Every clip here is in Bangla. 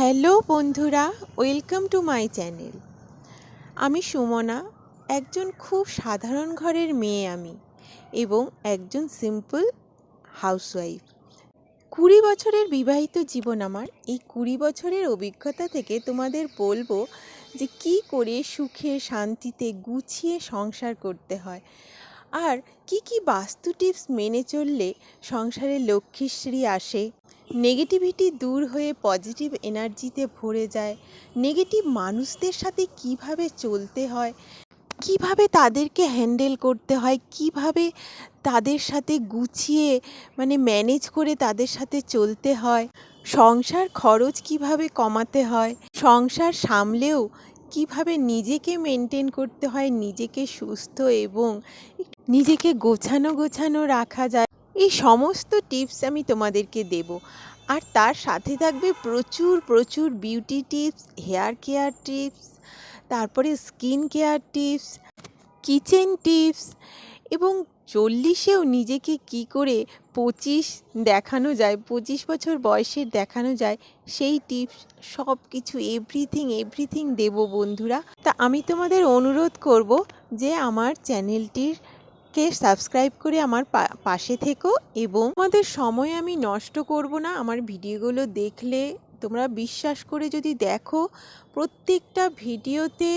হ্যালো বন্ধুরা, ওয়েলকাম টু মাই চ্যানেল। আমি সুমনা, একজন খুব সাধারণ ঘরের মেয়ে আমি এবং একজন সিম্পল হাউসওয়াইফ। কুড়ি বছরের বিবাহিত জীবন আমার, এই কুড়ি বছরের অভিজ্ঞতা থেকে তোমাদের বলব যে কি করে সুখে, শান্তিতে গুছিয়ে সংসার করতে হয়। আর কি কি বাস্তু টিপস মেনে চললে সংসারে লক্ষ্মীশ্রী আসে? নেগেটিভিটি দূর হয়ে পজিটিভ এনার্জিতে ভরে যায়। নেগেটিভ মানুষদের সাথে কীভাবে চলতে হয়? কীভাবে তাদেরকে হ্যান্ডেল করতে হয়? কীভাবে তাদের সাথে গুছিয়ে মানে ম্যানেজ করে তাদের সাথে চলতে হয়? সংসার খরচ কীভাবে কমাতে হয়? সংসার সামলেও কীভাবে নিজেকে মেনটেন করতে হয়, নিজেকে সুস্থ এবং নিজেকে গোছানো গোছানো রাখা যায়, এই সমস্ত টিপস আমি তোমাদেরকে দেব। আর তার সাথে থাকবে প্রচুর প্রচুর beauty tips hair care tips তারপরে skin care tips kitchen tips এবং চল্লিশেও নিজেকে কি করে পঁচিশ দেখানো যায়, পঁচিশ বছর বয়সের দেখানো যায়, সেই টিপস সব কিছু এভরিথিং এভরিথিং দেব বন্ধুরা। তা আমি তোমাদের অনুরোধ করব যে আমার চ্যানেলটির কে সাবস্ক্রাইব করে আমার পাশে থেকো এবং আমাদের সময় আমি নষ্ট করব না, আমার ভিডিওগুলো দেখলে তোমরা বিশ্বাস করে যদি দেখো, প্রত্যেকটা ভিডিওতে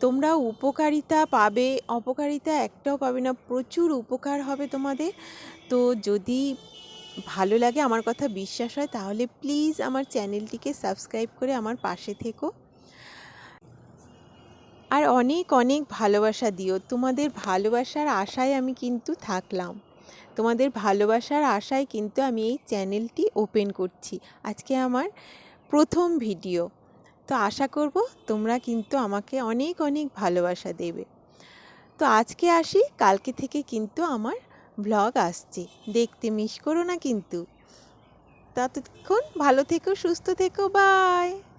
তোমরা উপকারিতা পাবে, অপকারিতা একটাও পাবে না, প্রচুর উপকার হবে তোমাদের। তো যদি ভালো লাগে, আমার কথা বিশ্বাস হয়, তাহলে প্লিজ আমার চ্যানেলটিকে সাবস্ক্রাইব করে আমার পাশে থেকো। আর অনেক অনেক ভালোবাসা দিও। তোমাদের ভালোবাসার আশায় আমি কিন্তু থাকলাম। তোমাদের ভালোবাসার আশায় কিন্তু আমি এই চ্যানেলটি ওপেন করছি। আজকে আমার প্রথম ভিডিও তো আশা করব তোমরা কিন্তু আমাকে অনেক অনেক ভালোবাসা দেবে। তো আজকে আসি, কালকে থেকে কিন্তু আমার ব্লগ আসছে। দেখতে মিস করো না কিন্তু। ততক্ষণ ভালো থেকো, সুস্থ থেকো বাই